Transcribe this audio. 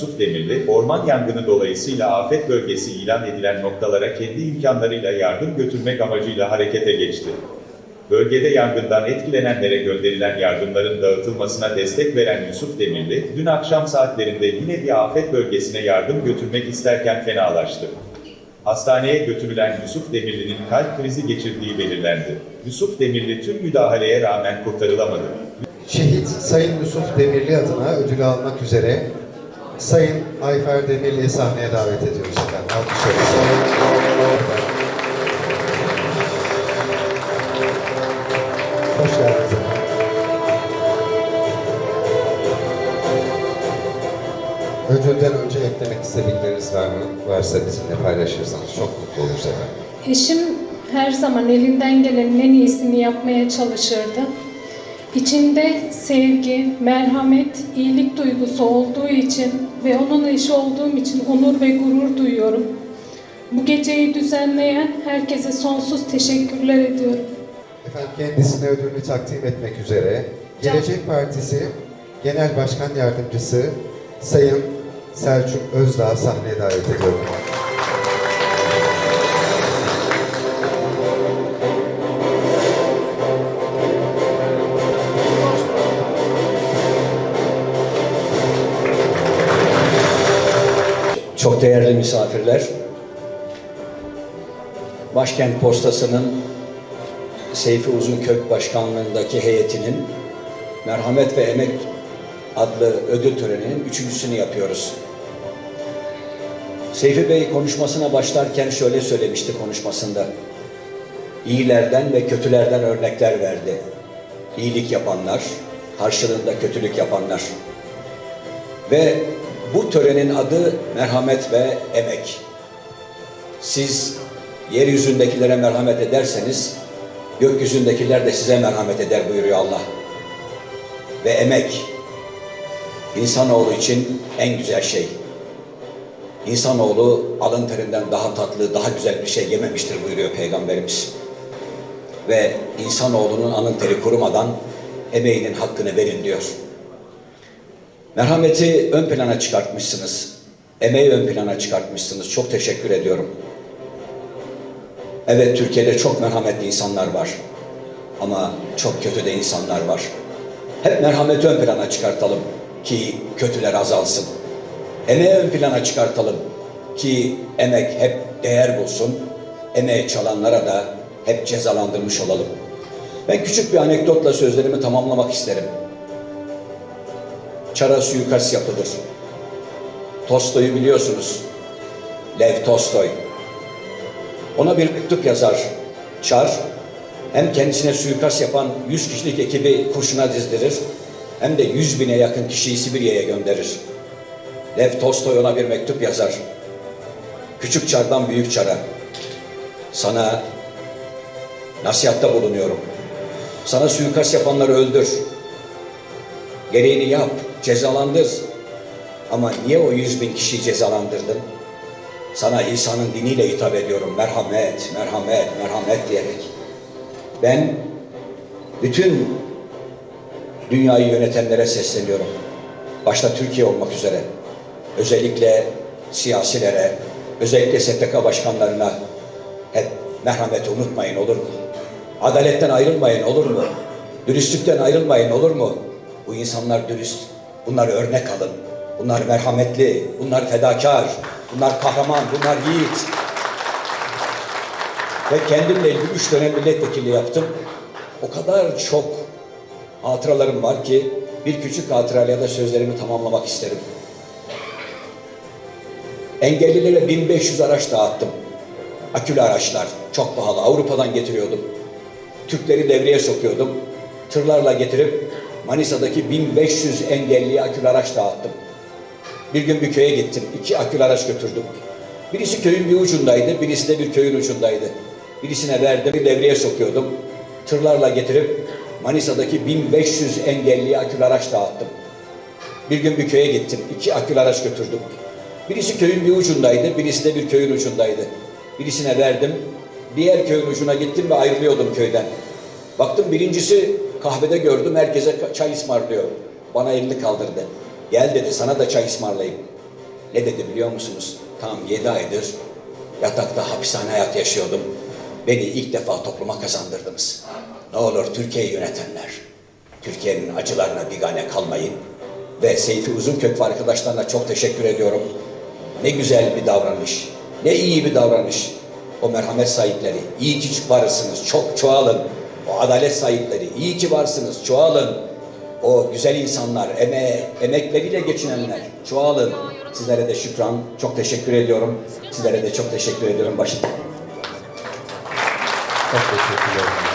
Yusuf Demirli, orman yangını dolayısıyla afet bölgesi ilan edilen noktalara kendi imkanlarıyla yardım götürmek amacıyla harekete geçti. Bölgede yangından etkilenenlere gönderilen yardımların dağıtılmasına destek veren Yusuf Demirli, dün akşam saatlerinde yine bir afet bölgesine yardım götürmek isterken fenalaştı. Hastaneye götürülen Yusuf Demirli'nin kalp krizi geçirdiği belirlendi. Yusuf Demirli tüm müdahaleye rağmen kurtarılamadı. Şehit Sayın Yusuf Demirli adına ödülü almak üzere Sayın Ayfer Demirli'yi sahneye davet ediyoruz efendim. Alkışlarınızla. Hoş geldiniz efendim. Ödülden önce eklemek istedikleriniz var mı? Varsa bizimle paylaşırsanız çok mutlu oluruz efendim. Eşim her zaman elinden gelenin en iyisini yapmaya çalışırdı. İçinde sevgi, merhamet, iyilik duygusu olduğu için ve onun eşi olduğum için onur ve gurur duyuyorum. Bu geceyi düzenleyen herkese sonsuz teşekkürler ediyorum. Efendim kendisine ödülünü takdim etmek üzere Gelecek Partisi Genel Başkan Yardımcısı Sayın Selçuk Özdağ sahneye davet ediyorum. Çok değerli misafirler, Başkent Postası'nın Seyfi Uzunkök Başkanlığındaki heyetinin Merhamet ve Emek adlı ödül töreninin üçüncüsünü yapıyoruz. Seyfi Bey konuşmasına başlarken şöyle söylemişti konuşmasında. İyilerden ve kötülerden örnekler verdi. İyilik yapanlar, karşılığında kötülük yapanlar. Ve bu törenin adı merhamet ve emek. Siz yeryüzündekilere merhamet ederseniz gökyüzündekiler de size merhamet eder buyuruyor Allah. Ve emek insanoğlu için en güzel şey. İnsanoğlu alın terinden daha tatlı, daha güzel bir şey yememiştir buyuruyor Peygamberimiz. Ve insanoğlunun alın teri kurumadan emeğinin hakkını verin diyor. Merhameti ön plana çıkartmışsınız. Emeği ön plana çıkartmışsınız. Çok teşekkür ediyorum. Evet Türkiye'de çok merhametli insanlar var. Ama çok kötü de insanlar var. Hep merhameti ön plana çıkartalım ki kötüler azalsın. Emeği ön plana çıkartalım ki emek hep değer bulsun. Emeği çalanlara da hep cezalandırmış olalım. Ben küçük bir anekdotla sözlerimi tamamlamak isterim. Çar'a suikast yapılır. Tolstoy'u biliyorsunuz. Lev Tolstoy. Ona bir mektup yazar. Çar hem kendisine suikast yapan 100 kişilik ekibi kurşuna dizdirir hem de 100 bine yakın kişiyi Sibirya'ya gönderir. Lev Tolstoy ona bir mektup yazar. Küçük çardan büyük çara. Sana nasihatta bulunuyorum. Sana suikast yapanları öldür. Gereğini yap, cezalandır. Ama niye o yüz bin kişiyi cezalandırdın? Sana İsa'nın diniyle hitap ediyorum. Merhamet, merhamet, merhamet diyerek. Ben bütün dünyayı yönetenlere sesleniyorum. Başta Türkiye olmak üzere. Özellikle siyasilere, özellikle STK başkanlarına hep merhameti unutmayın olur mu? Adaletten ayrılmayın olur mu? Dürüstlükten ayrılmayın olur mu? Bu insanlar dürüst. Bunlar örnek alın. Bunlar merhametli. Bunlar fedakar. Bunlar kahraman. Bunlar yiğit. Ve kendimle ilgili üç dönem milletvekili yaptım. O kadar çok hatıralarım var ki bir küçük hatırayla da sözlerimi tamamlamak isterim. Engellilere 1500 araç dağıttım. Akülü araçlar. Çok pahalı. Avrupa'dan getiriyordum. Türkleri devreye sokuyordum. Tırlarla getirip Manisa'daki 1500 engelliye akülü araç dağıttım. Bir gün bir köye gittim. iki akülü araç götürdüm. Birisi köyün bir ucundaydı, birisi de bir köyün ucundaydı. Birisine verdim, bir devreye sokuyordum. Tırlarla getirip Manisa'daki 1500 engelliye akülü araç dağıttım. Bir gün bir köye gittim. iki akülü araç götürdüm. Birisi köyün bir ucundaydı, birisi de bir köyün ucundaydı. Birisine verdim. Diğer köyün ucuna gittim ve ayrılıyordum köyden. Baktım birincisi kahvede gördüm herkese çay ısmarlıyor. Bana elini kaldırdı. Gel dedi sana da çay ısmarlayayım. Ne dedi biliyor musunuz? Tam yedi aydır yatakta hapishane hayat yaşıyordum. Beni ilk defa topluma kazandırdınız. Ne olur Türkiye'yi yönetenler, Türkiye'nin acılarına bigane kalmayın. Ve Seyfi Uzunkök ve arkadaşlarına çok teşekkür ediyorum. Ne güzel bir davranış, ne iyi bir davranış. O merhamet sahipleri, iyi ki varsınız, çok çoğalın. O adalet sahipleri, iyi ki varsınız, çoğalın. O güzel insanlar, eme emekleriyle geçinenler, çoğalın. Sizlere de şükran, çok teşekkür ediyorum. Sizlere de çok teşekkür ediyorum. Başım. Çok teşekkürler.